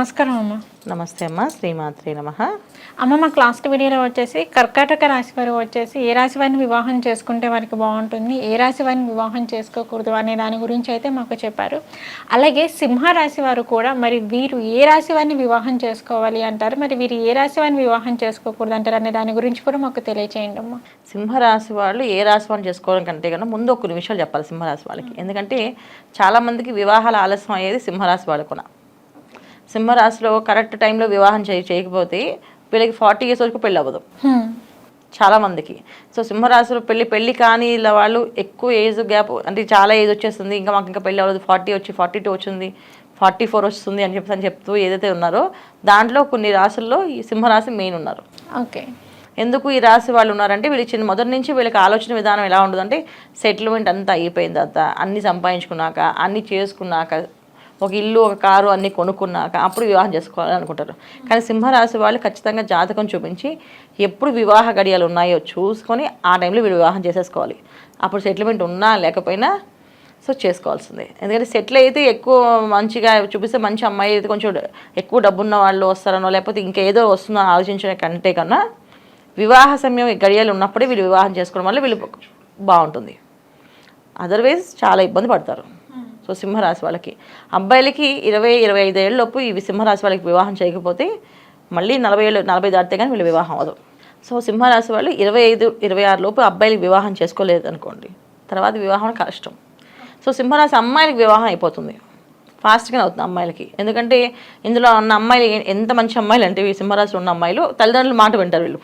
నమస్కారం అమ్మ. నమస్తే అమ్మ శ్రీమాత్రి నమ. అమ్మ మా లాస్ట్ వీడియోలో వచ్చేసి కర్కాటక రాశి వారు వచ్చేసి ఏ రాశి వారిని వివాహం చేసుకుంటే వారికి బాగుంటుంది ఏ రాశి వారిని వివాహం చేసుకోకూడదు అనే దాని గురించి అయితే మాకు చెప్పారు. అలాగే సింహ రాశి వారు కూడా మరి వీరు ఏ రాశి వారిని వివాహం చేసుకోవాలి అంటారు మరి వీరు ఏ రాశి వారిని వివాహం చేసుకోకూడదు అంటారు అనే దాని గురించి కూడా మాకు తెలియచేయండి అమ్మ. సింహరాశి వాళ్ళు ఏ రాశి వాళ్ళు చేసుకోవడం కంటే కన్నా ముందు ఒక విషయాలు చెప్పాలి సింహరాశి వాళ్ళకి. ఎందుకంటే చాలామందికి వివాహాల ఆలస్యం అయ్యేది సింహరాశి వాళ్ళకున. సింహరాశిలో కరెక్ట్ టైంలో వివాహం చేయ చేయకపోతే వీళ్ళకి ఫార్టీ ఇయర్స్ వరకు పెళ్ళి అవ్వదు. చాలా మందికి. సో సింహరాశిలో పెళ్ళి పెళ్ళి కాని ఇలా వాళ్ళు ఎక్కువ ఏజ్ గ్యాప్ అంటే చాలా ఏజ్ వచ్చేస్తుంది. ఇంకా మాకు ఇంకా పెళ్ళి అవ్వదు. ఫార్టీ వచ్చి ఫార్టీ టూ వచ్చింది ఫార్టీ ఫోర్ వస్తుంది అని చెప్పి అని చెప్తూ ఏదైతే ఉన్నారో దాంట్లో కొన్ని రాశుల్లో ఈ సింహరాశి మెయిన్ ఉన్నారు. ఓకే. ఎందుకు ఈ రాశి వాళ్ళు ఉన్నారంటే వీళ్ళు చిన్న మొదటి నుంచి వీళ్ళకి ఆలోచన విధానం ఎలా ఉంటుందంటే సెటిల్మెంట్ అంతా అయిపోయిన తర్వాత అన్ని సంపాదించుకున్నాక అన్ని చేసుకున్నాక ఒక ఇల్లు ఒక కారు అన్ని కొనుక్కున్నాక అప్పుడు వివాహం చేసుకోవాలని అనుకుంటారు కానీ సింహరాశి వాళ్ళు ఖచ్చితంగా జాతకం చూపించి ఎప్పుడు వివాహ గడియలు ఉన్నాయో చూసుకొని ఆ టైంలో వీళ్ళు వివాహం చేసేసుకోవాలి. అప్పుడు సెటిల్మెంట్ ఉన్నా లేకపోయినా సో చేసుకోవాల్సిందే. ఎందుకంటే సెటిల్ అయితే ఎక్కువ మంచిగా చూపిస్తే మంచి అమ్మాయి అయితే కొంచెం ఎక్కువ డబ్బున్న వాళ్ళు వస్తారనో లేకపోతే ఇంకేదో వస్తుందో ఆలోచించే కంటే కన్నా వివాహ సమయం గడియలు ఉన్నప్పుడే వీళ్ళు వివాహం చేసుకోవడం వల్ల వీళ్ళు బాగుంటుంది. అదర్వైజ్ చాలా ఇబ్బంది పడతారు. సో సింహరాశి వాళ్ళకి. అబ్బాయిలకి ఇరవై ఇరవై ఐదు ఏళ్ళలోపు ఇవి సింహరాశి వాళ్ళకి వివాహం చేయకపోతే మళ్ళీ నలభై ఏళ్ళు నలభై దాటితే కానీ వీళ్ళు వివాహం అవ్వదు. సో సింహరాశి వాళ్ళు ఇరవై ఐదు ఇరవై ఆరు లోపు అబ్బాయిలకి వివాహం చేసుకోలేదు అనుకోండి. తర్వాత వివాహం కష్టం. సో సింహరాశి అమ్మాయిలకి వివాహం అయిపోతుంది. ఫాస్ట్గానే అవుతుంది అమ్మాయిలకి. ఎందుకంటే ఇందులో ఉన్న అమ్మాయిలు ఎంత మంచి అమ్మాయిలు అంటే ఈ సింహరాశిలో ఉన్న అమ్మాయిలు తల్లిదండ్రులు మాట వింటారు వీళ్ళు.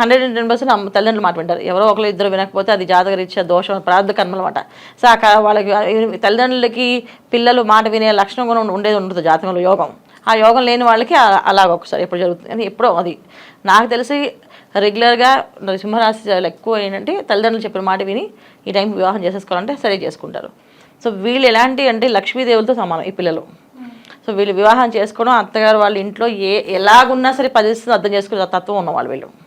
హండ్రెడ్ అండ్ టెన్ పర్సెంట్ అమ్మ తల్లిదండ్రులు మాట వింటారు. ఎవరో ఒకరు ఇద్దరు వినకపోతే అది జాతక ఇచ్చే దోషం ప్రార్థ కర్మలు అనమాట సో అక్కడ వాళ్ళకి తల్లిదండ్రులకి పిల్లలు మాట వినే లక్షణం కూడా ఉండేది ఉండదు జాతకంలో యోగం. ఆ యోగం లేని వాళ్ళకి అలా- అలాగ ఒకసారి ఎప్పుడు జరుగుతుంది. అని ఎప్పుడో అది. నాకు తెలిసి రెగ్యులర్గా సింహరాశి ఎక్కువ ఏంటంటే తల్లిదండ్రులు చెప్పిన మాట విని ఈ టైం వివాహం చేసేసుకోవాలంటే సరే చేసుకుంటారు. సో వీళ్ళు ఎలాంటి అంటే లక్ష్మీదేవులతో సమానం ఈ పిల్లలు. సో వీళ్ళు వివాహం చేసుకోవడం అత్తగారు వాళ్ళ ఇంట్లో ఏ ఎలాగున్నా సరే పది అర్థం చేసుకునే తత్వం ఉన్నవాళ్ళు వీళ్ళు.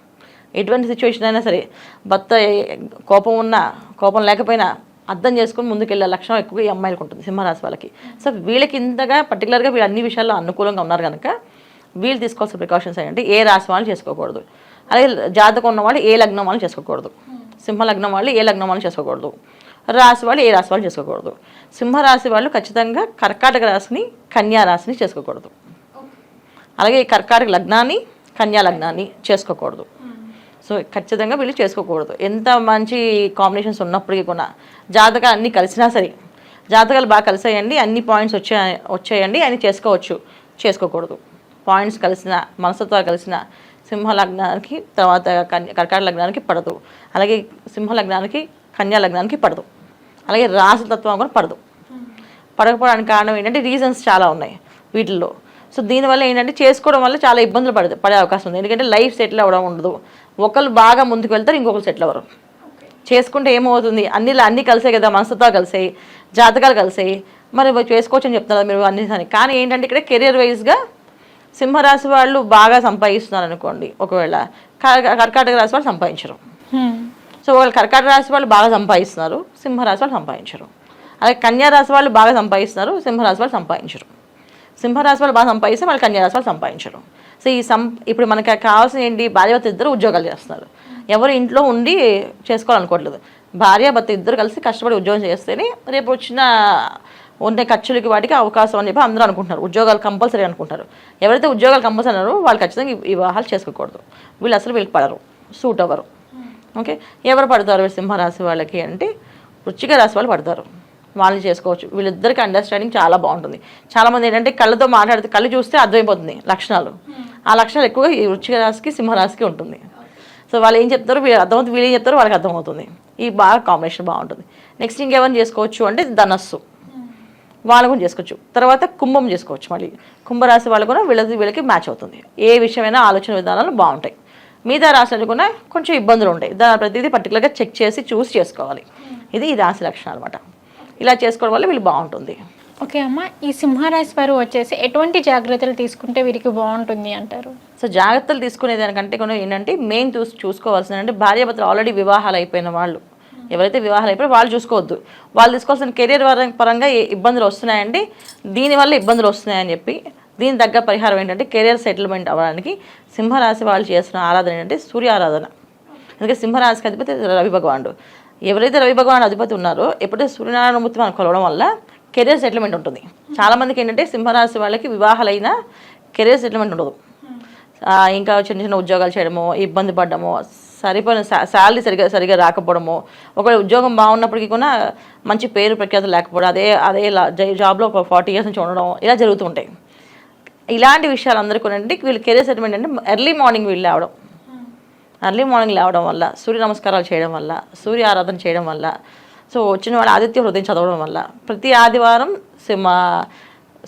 ఎటువంటి సిచ్యువేషన్ అయినా సరే భర్త కోపం ఉన్నా కోపం లేకపోయినా అర్థం చేసుకుని ముందుకెళ్ళే లక్షణం ఎక్కువ ఈ అమ్మాయిలకు ఉంటుంది సింహరాశి వాళ్ళకి. సో వీళ్ళకి ఇంతగా పర్టికులర్గా వీళ్ళు అన్ని విషయాల్లో అనుకూలంగా ఉన్నారు కనుక వీళ్ళు తీసుకోవాల్సిన ప్రికాషన్స్ ఏంటంటే ఏ రాశి వాళ్ళు చేసుకోకూడదు. అలాగే జాతకం ఉన్న వాళ్ళు ఏ లగ్నం వాళ్ళు చేసుకోకూడదు. సింహ లగ్నం వాళ్ళు ఏ లగ్నం వాళ్ళు చేసుకోకూడదు. రాశి వాళ్ళు ఏ రాశి వాళ్ళు చేసుకోకూడదు. సింహరాశి వాళ్ళు ఖచ్చితంగా కర్కాటక రాశిని కన్యా రాశిని చేసుకోకూడదు. అలాగే ఈ కర్కాటక లగ్నాన్ని కన్యా లగ్నాన్ని చేసుకోకూడదు. సో ఖచ్చితంగా వీళ్ళు చేసుకోకూడదు. ఎంత మంచి కాంబినేషన్స్ ఉన్నప్పటికీ కూడా జాతకాలు అన్నీ కలిసినా సరే జాతకాలు బాగా కలిసాయండి అన్ని పాయింట్స్ వచ్చా వచ్చాయండి అని చేసుకోవచ్చు చేసుకోకూడదు. పాయింట్స్ కలిసిన మనస్తత్వాలు కలిసిన సింహ లగ్నానికి తర్వాత కన్య కర్కాటక లగ్నానికి పడదు. అలాగే సింహ లగ్నానికి కన్యా లగ్నానికి పడదు. అలాగే రాశి తత్వం కూడా పడదు. పడకపోవడానికి కారణం ఏంటంటే రీజన్స్ చాలా ఉన్నాయి. వీటిల్లో సో దీనివల్ల ఏంటంటే చేసుకోవడం వల్ల చాలా ఇబ్బందులు పడదు పడే అవకాశం ఉంది. ఎందుకంటే లైఫ్ సెటిల్ అవ్వడం ఉండదు. ఒకళ్ళు బాగా ముందుకు వెళ్తారు ఇంకొకరు సెటిల్ అవ్వరు. చేసుకుంటే ఏమవుతుంది? అన్ని అన్నీ కలిసాయి కదా మనసుతో కలిసాయి జాతకాలు కలిసాయి మరి చేసుకోవచ్చు అని చెప్తున్నారు మీరు అన్ని అని కానీ ఏంటంటే ఇక్కడ కెరియర్ వైజ్గా సింహరాశి వాళ్ళు బాగా సంపాదిస్తున్నారు అనుకోండి ఒకవేళ. కర్- కర్కాటక రాశి వాళ్ళు సంపాదించరు. సో వాళ్ళు కర్కాటక రాశి వాళ్ళు బాగా సంపాదిస్తున్నారు సింహరాశి వాళ్ళు సంపాదించరు. అలాగే కన్యా రాశి వాళ్ళు బాగా సంపాదిస్తున్నారు సింహరాశి వాళ్ళు సంపాదించరు. సింహరాశి వాళ్ళు బాగా సంపాదిస్తే వాళ్ళు కన్యా రాశి వాళ్ళు సంపాదించరు. సో ఈ సం ఇప్పుడు మనకి కావాల్సిన ఏంటి? భార్యాభర్త ఇద్దరు ఉద్యోగాలు చేస్తున్నారు. ఎవరు ఇంట్లో ఉండి చేసుకోవాలనుకోవట్లేదు. భార్యాభర్త ఇద్దరు కలిసి కష్టపడి ఉద్యోగం చేస్తేనే రేపు వచ్చిన ఉండే ఖర్చులకి వాటికి అవకాశం అని చెప్పి అందరూ అనుకుంటున్నారు. ఉద్యోగాలు కంపల్సరీ అనుకుంటారు. ఎవరైతే ఉద్యోగాలు కంపల్సరీ అన్నారో వాళ్ళు ఖచ్చితంగా ఈ వివాహాలు చేసుకోకూడదు. వీళ్ళు అసలు వీళ్ళకి పడరు. సూట్ అవ్వరు. ఓకే? ఎవరు పడతారు సింహరాశి వాళ్ళకి అంటే వృచ్చిక రాశి వాళ్ళు పడతారు. వాళ్ళు చేసుకోవచ్చు. వీళ్ళిద్దరికి అండర్స్టాండింగ్ చాలా బాగుంటుంది. చాలామంది ఏంటంటే కళ్ళతో మాట్లాడితే కళ్ళు చూస్తే అర్థమైపోతుంది లక్షణాలు. ఆ లక్షణాలు ఎక్కువగా ఈ వృచ్చిక రాశికి సింహరాశికి ఉంటుంది. సో వాళ్ళు ఏం చెప్తారో వీళ్ళు అర్థమవుతుంది వీళ్ళు ఏం చెప్తారో వాళ్ళకి అర్థమవుతుంది. ఈ బాగా కాంబినేషన్ బాగుంటుంది. నెక్స్ట్ ఇంకేమైనా చేసుకోవచ్చు అంటే ధనస్సు. వాళ్ళు కూడా చేసుకోవచ్చు. తర్వాత కుంభం చేసుకోవచ్చు మళ్ళీ. కుంభరాశి వాళ్ళు కూడా వీళ్ళది వీళ్ళకి మ్యాచ్ అవుతుంది. ఏ విషయమైనా ఆలోచన విధానాలు బాగుంటాయి. మిగతా రాశులు కూడా కొంచెం ఇబ్బందులు ఉంటాయి. దాని ప్రతిదీ పర్టికులర్గా చెక్ చేసి చూసి చేసుకోవాలి. ఇది ఈ రాశి లక్షణం అనమాట ఇలా చేసుకోవడం వల్ల వీళ్ళు బాగుంటుంది. ఓకే అమ్మ ఈ సింహరాశి వారు వచ్చేసి ఎటువంటి జాగ్రత్తలు తీసుకుంటే వీరికి బాగుంటుంది అంటారు? సో జాగ్రత్తలు తీసుకునే దానికంటే కూడా ఏంటంటే మెయిన్ చూసి చూసుకోవాల్సింది అంటే భార్యాభర్తలు ఆల్రెడీ వివాహాలు అయిపోయిన వాళ్ళు. ఎవరైతే వివాహాలు అయిపోయి వాళ్ళు చూసుకోవద్దు. వాళ్ళు తీసుకోవాల్సిన కెరీర్ పరంగా ఏ ఇబ్బందులు వస్తున్నాయంటే దీనివల్ల ఇబ్బందులు వస్తున్నాయని చెప్పి దీని తగ్గ పరిహారం ఏంటంటే కెరియర్ సెటిల్మెంట్ అవ్వడానికి సింహరాశి వాళ్ళు చేస్తున్న ఆరాధన ఏంటంటే సూర్య ఆరాధన. ఎందుకంటే సింహరాశికి అధిపతి రవి భగవానుడు. ఎవరైతే రవి భగవాన్ అధిపతి ఉన్నారో ఎప్పుడైతే సూర్యనారాయణమూర్తి మనం కొలవడం వల్ల కెరీర్ సెటిల్మెంట్ ఉంటుంది. చాలామందికి ఏంటంటే సింహరాశి వాళ్ళకి వివాహాలైన కెరీర్ సెటిల్మెంట్ ఉండదు. ఇంకా చిన్న చిన్న ఉద్యోగాలు చేయడము ఇబ్బంది పడ్డము సరిపోయిన శాలరీ సరిగా సరిగా రాకపోవడము ఒకవేళ ఉద్యోగం బాగున్నప్పటికీ కూడా మంచి పేరు ప్రఖ్యాతులు లేకపోవడం అదే అదే జాబ్లో ఒక ఫార్టీ ఇయర్స్ నుంచి ఉండడం ఇలా జరుగుతుంటాయి ఇలాంటి విషయాలు అందరికీ వీళ్ళు కెరీర్ సెటిల్మెంట్ అంటే ఎర్లీ మార్నింగ్ వీళ్ళు లేవడం. ఎర్లీ మార్నింగ్ లేవడం వల్ల సూర్య నమస్కారాలు చేయడం వల్ల సూర్య ఆరాధన చేయడం వల్ల సో వచ్చిన వాళ్ళు ఆదిత్య హృదయం చదవడం వల్ల ప్రతి ఆదివారం మా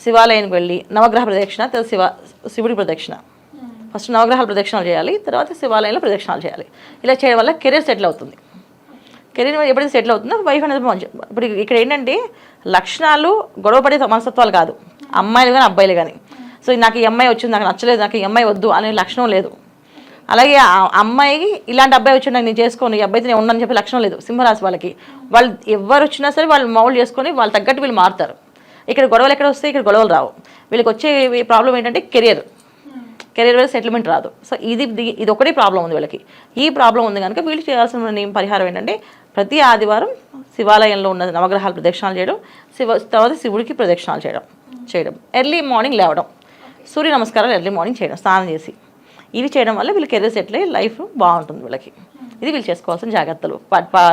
శివాలయానికి వెళ్ళి నవగ్రహ ప్రదక్షిణ తర్వాత శివ శివుడి ప్రదక్షిణ. ఫస్ట్ నవగ్రహాల ప్రదక్షిణాలు చేయాలి తర్వాత శివాలయంలో ప్రదక్షిణాలు చేయాలి. ఇలా చేయడం వల్ల కెరీర్ సెటిల్ అవుతుంది. కెరీర్ ఎప్పుడైతే సెటిల్ అవుతుందో వైఫ్ అనేది మంచి ఇప్పుడు ఇక్కడ ఏంటంటే లక్షణాలు గొడవపడే మనస్తత్వాలు కాదు. అమ్మాయిలు కానీ అబ్బాయిలు కానీ సో నాకు ఈ అమ్మాయి వచ్చింది నాకు నచ్చలేదు నాకు ఈ అమ్మాయి వద్దు అనే లక్షణం లేదు. అలాగే అమ్మాయి అమ్మాయికి ఇలాంటి అబ్బాయి వచ్చిన నేను చేసుకోను ఈ అబ్బాయితో నేను ఉండని చెప్పే లక్షణం లేదు సింహరాశి వాళ్ళకి. వాళ్ళు ఎవరు వచ్చినా సరే వాళ్ళు మౌల్డ్ చేసుకొని వాళ్ళు తగ్గట్టు వీళ్ళు మారుతారు. ఇక్కడ గొడవలు ఎక్కడ వస్తాయి? ఇక్కడ గొడవలు రావు. వీళ్ళకి వచ్చే ప్రాబ్లం ఏంటంటే కెరియర్. కెరీర్ వైజ్ సెటిల్మెంట్ రాదు. సో ఇది ఇది ఒకటే ప్రాబ్లం ఉంది వీళ్ళకి. ఈ ప్రాబ్లం ఉంది కనుక వీళ్ళు చేయాల్సిన పరిహారం ఏంటంటే ప్రతి ఆదివారం శివాలయంలో ఉన్న నవగ్రహాలు ప్రదక్షిణాలు చేయడం శివ తర్వాత శివుడికి ప్రదక్షిణాలు చేయడం చేయడం. ఎర్లీ మార్నింగ్ లేవడం. సూర్య నమస్కారాలు ఎర్లీ మార్నింగ్ చేయడం స్నానం చేసి. ఇవి చేయడం వల్ల వీళ్ళకి కెరీర్ సెటిల్ అయ్యి లైఫ్ బాగుంటుంది వీళ్ళకి. ఇది వీళ్ళు చేసుకోవాల్సిన జాగ్రత్తలు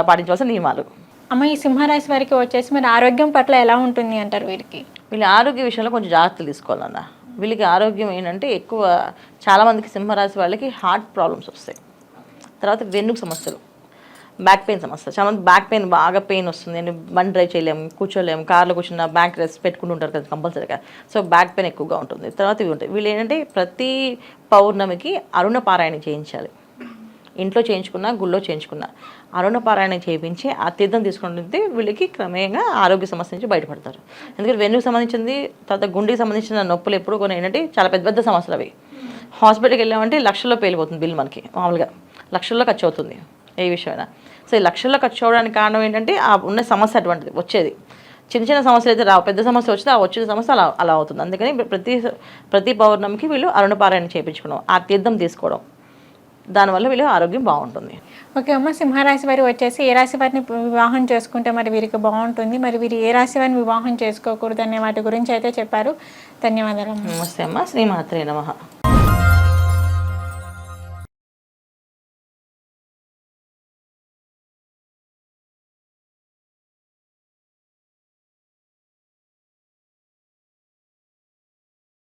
పాటించవలసిన నియమాలు. అమ్మ ఈ సింహరాశి వారికి వచ్చేసి మరి ఆరోగ్యం పట్ల ఎలా ఉంటుంది అంటారు వీరికి? వీళ్ళ ఆరోగ్య విషయంలో కొంచెం జాగ్రత్తలు తీసుకోవాలన్న. వీళ్ళకి ఆరోగ్యం ఏంటంటే ఎక్కువ చాలామందికి సింహరాశి వాళ్ళకి హార్ట్ ప్రాబ్లమ్స్ వస్తాయి. తర్వాత వెన్నుకు సమస్యలు. బ్యాక్ పెయిన్ సమస్య. చాలా మంది బ్యాక్ పెయిన్ బాగా పెయిన్ వస్తుంది. నేను బండి డ్రైవ్ చేయలేము కూర్చోలేము కార్లో కూర్చున్న బ్యాక్ రెస్ట్ పెట్టుకుంటూ ఉంటారు కదా కంపల్సరీగా. సో బ్యాక్ పెయిన్ ఎక్కువగా ఉంటుంది. తర్వాత ఇవి ఉంటాయి. వీళ్ళు ఏంటంటే ప్రతి పౌర్ణమికి అరుణ పారాయణ చేయించాలి. ఇంట్లో చేయించుకున్నా గుళ్ళో చేయించుకున్నా. అరుణ పారాయణ చేయించి ఆ తీర్థం తీసుకుంటుంటే వీళ్ళకి క్రమేణంగా ఆరోగ్య సమస్య నుంచి బయటపడతారు. ఎందుకంటే వెన్నుకు సంబంధించింది తర్వాత గుండెకి సంబంధించిన నొప్పులు ఎప్పుడు కొన్ని ఏంటంటే చాలా పెద్ద పెద్ద సమస్యలు అవి. హాస్పిటల్కి వెళ్ళామంటే లక్షల్లో పేలిపోతుంది బిల్ మనకి మామూలుగా. లక్షల్లో ఖర్చు అవుతుంది. ఏ విషయమైనా. సో ఈ లక్షల్లో ఖర్చు అవడానికి కారణం ఏంటంటే ఆ ఉన్న సమస్య అటువంటిది వచ్చేది. చిన్న చిన్న సమస్యలు అయితే రావు పెద్ద సమస్య వచ్చితే ఆ వచ్చిన సమస్య అలా అలా అవుతుంది. అందుకని ప్రతి ప్రతి పౌర్ణమికి వీళ్ళు అరుణపారాయణ చేయించుకోవడం ఆ తీర్థం తీసుకోవడం. దానివల్ల వీళ్ళ ఆరోగ్యం బాగుంటుంది. ఓకే అమ్మ సింహరాశి వారి వచ్చేసి ఏ రాశి వారిని వివాహం చేసుకుంటే మరి వీరికి బాగుంటుంది? మరి వీరు ఏ రాశి వారిని వివాహం చేసుకోకూడదు అనే వాటి గురించి అయితే చెప్పారు. ధన్యవాదాలు. నమస్తే అమ్మ శ్రీమాత్రే నమః.